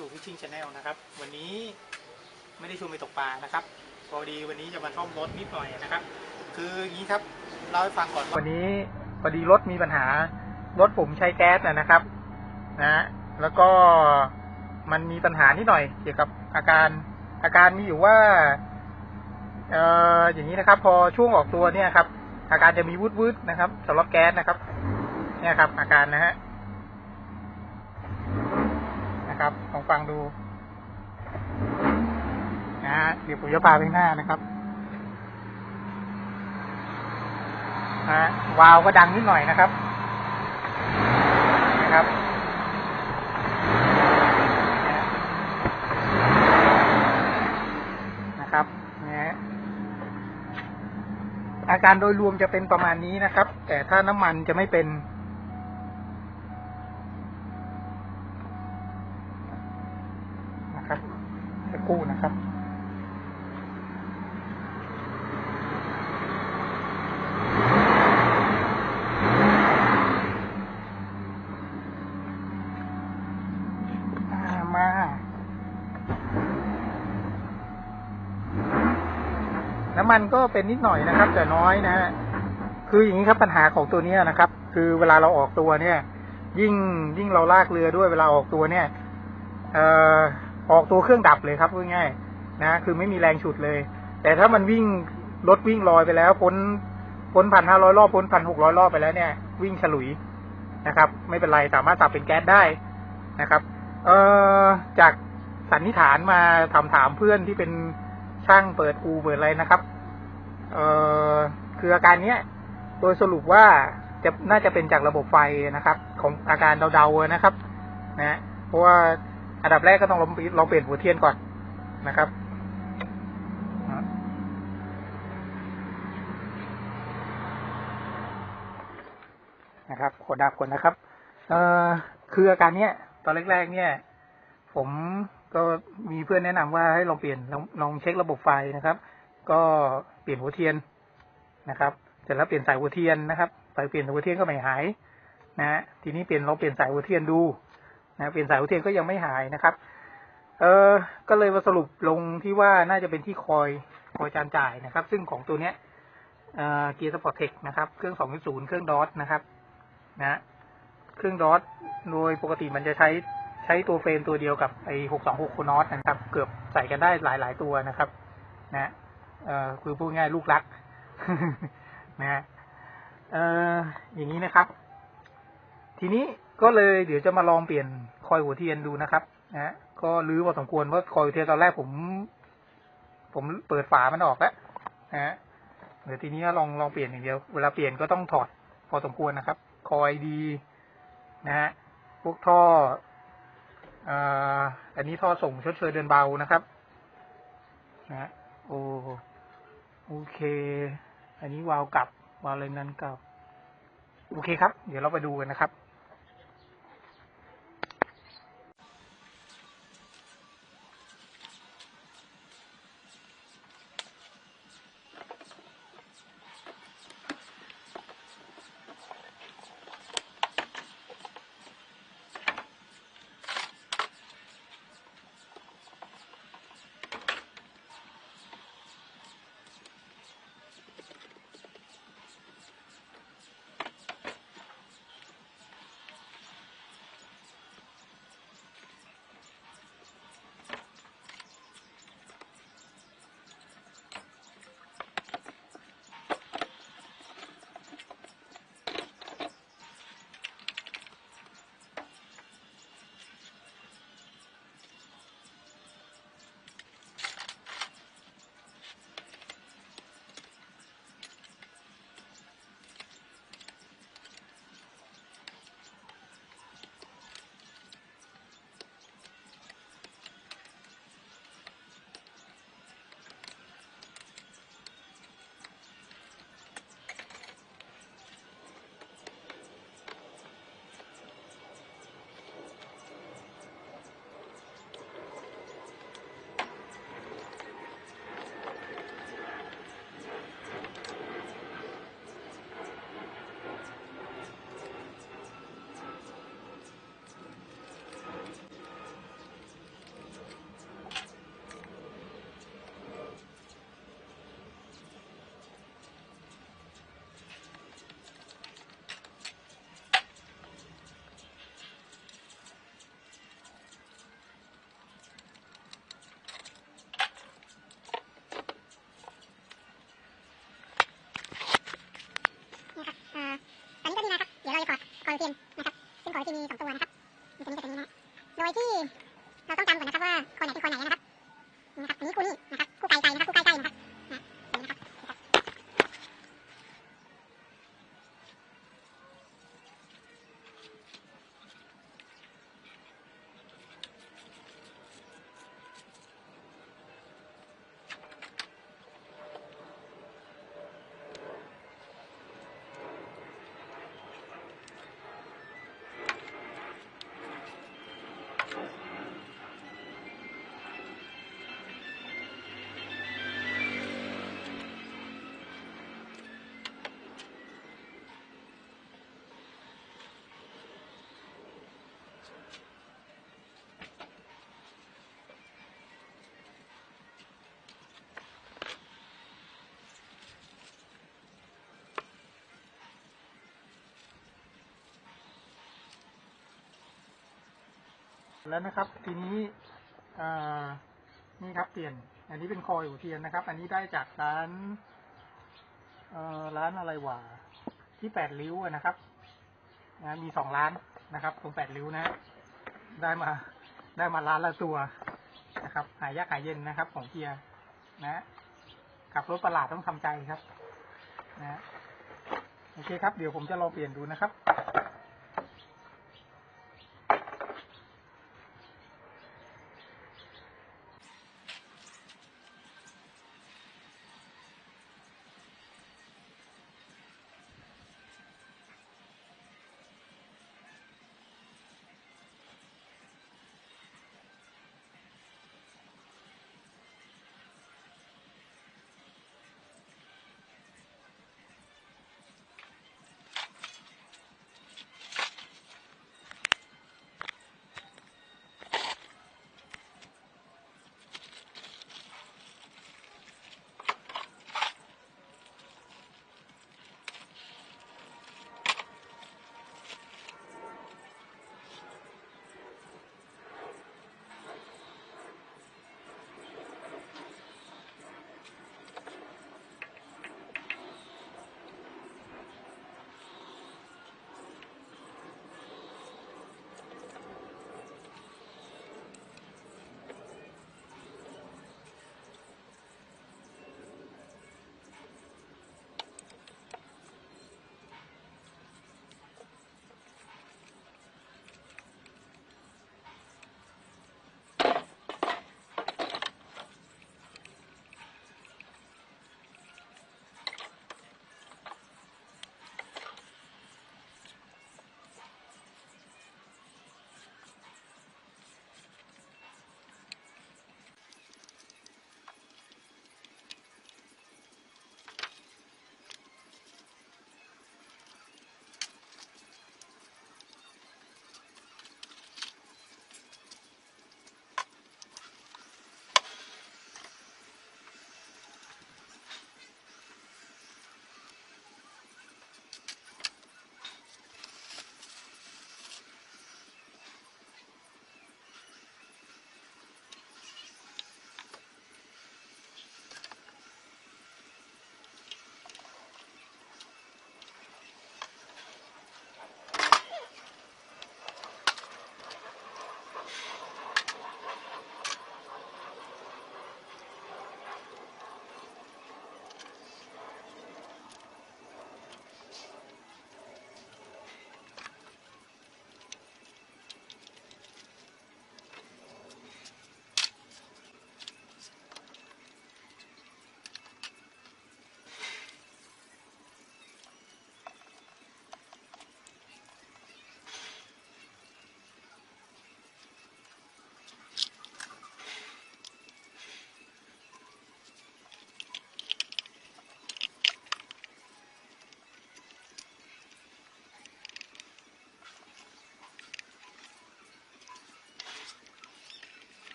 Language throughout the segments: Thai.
ลูฟิชชิ่งชาแนลนะครับ วันนี้ไม่ได้ชวนไปตกปลานะครับ พอดีวันนี้จะมาซ่อมรถนิดหน่อยนะครับ คืออย่างนี้ครับเล่าให้ฟังก่อนวันนี้พอดีรถมีปัญหารถผมใช้แก๊สนะครับ นะ แล้วก็มันมีปัญหานิดหน่อย เกี่ยวกับอาการอาการมีอยู่ว่าเอ่ออย่างนี้นะครับ พอช่วงออกตัวเนี่ยครับ อาการจะมีวืดๆนะครับสำหรับแก๊สนะครับ เนี่ยครับ อาการนะฮะ นะครับลองฟังดูนะฮะเดี๋ยวผมจะพาไปหน้านะครับนะฮะวาล์วก็ดังนิดหน่อยนะครับนะครับนะครับนะอาการโดยรวมจะเป็นประมาณนี้นะครับ แต่ถ้าน้ำมันจะไม่เป็น นะครับสักครู่นะครับ อ่ามา น้ำมันก็เป็นนิดหน่อยนะครับ แต่น้อยนะฮะคืออย่างนี้ครับปัญหาของตัวนี้นะครับ คือเวลาเราออกตัวเนี่ย ยิ่งยิ่งเราลากเรือด้วยเวลาออกตัวเนี่ยเอ่อออกตัวเครื่องดับเลยครับง่ายๆนะคือไม่มีแรงฉุดเลย แต่ถ้ามันวิ่งรถวิ่งลอยไปแล้วพ้นพ้นพันห้าร้อยรอบพ้นพันหกร้อยรอบไปแล้วเนี่ย วิ่งฉลุยนะครับ ไม่เป็นไรสามารถสับเป็นแก๊สได้นะครับ เอ่อจากสันนิษฐานมาถามถามเพื่อนที่เป็น ช่างเปิดอูเปิดอะไรนะครับ เอ่อคืออาการเนี้ย โดยสรุปว่าจะน่าจะเป็นจากระบบไฟนะครับ ของอาการเดาๆนะครับ นะเพราะว่าอันดับแรกก็ต้องลองลองเปลี่ยนหัวเทียนก่อนนะครับนะครับขวดดับก่อนนะครับ เอ่อคืออาการเนี้ย ตอนแรกๆเนี่ย ผม ก็มีเพื่อนแนะนำว่าให้ลองเปลี่ยนลองลองเช็คระบบไฟนะครับ ก็เปลี่ยนหัวเทียนนะครับเสร็จแล้วเปลี่ยนสายหัวเทียนนะครับสายเปลี่ยนหัวเทียนก็ไม่หายนะฮะทีนี้เปลี่ยนเราเปลี่ยนสายหัวเทียนดูนะเปลี่ยนสายหัวเทียนก็ยังไม่หายนะครับ เออก็เลยมาสรุปลงที่ว่าน่าจะเป็นที่คอยคอยจานจ่ายนะครับ ซึ่งของตัวเนี้ยเอ่อเกียร์สปอร์ตเทคนะครับเครื่อง2.0เครื่องดอทนะครับ นะ เครื่องดอทโดยปกติมันจะใช้ ใช้ตัวเฟรมตัวเดียวกับไอ้626โคนอสนะครับ เกือบใส่กันได้หลายหลายตัวนะครับ นะเอ่อคือพูดง่ายลูกรักนะฮะเอ่ออย่างนี้นะครับ ทีนี้ก็เลยเดี๋ยวจะมาลองเปลี่ยนคอยหัวเทียนดูนะครับนะก็รื้อพอสมควรเพราะคอยหัวเทียนตอนแรกผม ผมเปิดฝามันออกแล้วนะเดี๋ยวทีนี้ลองลองเปลี่ยนอย่างเดียว เวลาเปลี่ยนก็ต้องถอดพอสมควรนะครับ คอยดี นะฮะพวกท่อ อันนี้ท่อส่งชดเชยเดินเบานะครับนะฮะโอโอเค อันนี้วาล์วกลับวาล์วเลนนั้นกลับ โอเคครับ เดี๋ยวเราไปดูกันนะครับ แล้วนะครับ ทีนี้นี่ครับเปลี่ยน อันนี้เป็นคอยหัวเทียนนะครับ อันนี้ได้จากร้านร้านอะไรวะที่แปดริ้วนะครับนะมีสองร้านนะครับ ตรงแปดริ้วนะ ได้มาได้มาร้านละตัวนะครับ หายากหายเย็นนะครับ ของเกียร์นะขับรถประหลาดต้องทำใจครับ นะโอเคครับ เดี๋ยวผมจะลองเปลี่ยนดูนะครับ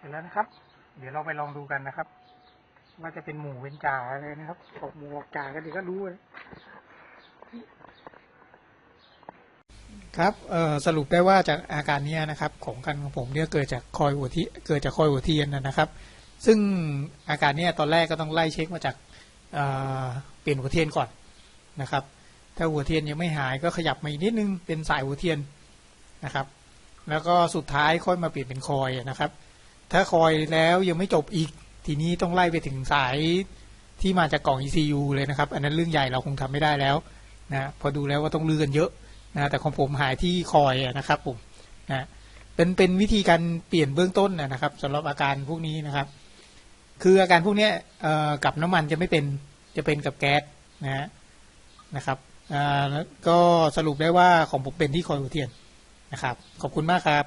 สร็จแล้วนะครับ เดี๋ยวเราไปลองดูกันนะครับ ว่าจะเป็นหมูเป็นจ่าอะไรนะครับออกหมูออกจ่ากันเดี๋ยวก็รู้เลยครับเอ่อสรุปได้ว่าจากอาการนี้นะครับ ของกันของผมเนี่ยเกิดจากคอยหัวที่เกิดจากคอยหัวเทียนนะครับ ซึ่งอาการนี้ตอนแรกก็ต้องไล่เช็คมาจากเอ่อเปลี่ยนหัวเทียนก่อนนะครับ ถ้าหัวเทียนยังไม่หายก็ขยับมาอีกนิดนึงเป็นสายหัวเทียนนะครับ แล้วก็สุดท้ายค่อยมาเปลี่ยนเป็นคอยนะครับ ถ้าคอยแล้วยังไม่จบอีก ทีนี้ต้องไล่ไปถึงสายที่มาจากกล่อง ECU เลยนะครับ อันนั้นเรื่องใหญ่เราคงทำไม่ได้แล้วนะพอดูแล้วว่าต้องเลือกันเยอะนะแต่ของผมหายที่คอยนะครับผมนะเป็นเป็นวิธีการเปลี่ยนเบื้องต้นนะครับสำหรับอาการพวกนี้นะครับ คืออาการพวกนี้กับน้ำมันจะไม่เป็นจะเป็นกับแก๊สนะนะครับอ่าก็สรุปได้ว่าของผมเป็นที่คอยหัวเทียนนะครับ ขอบคุณมากครับ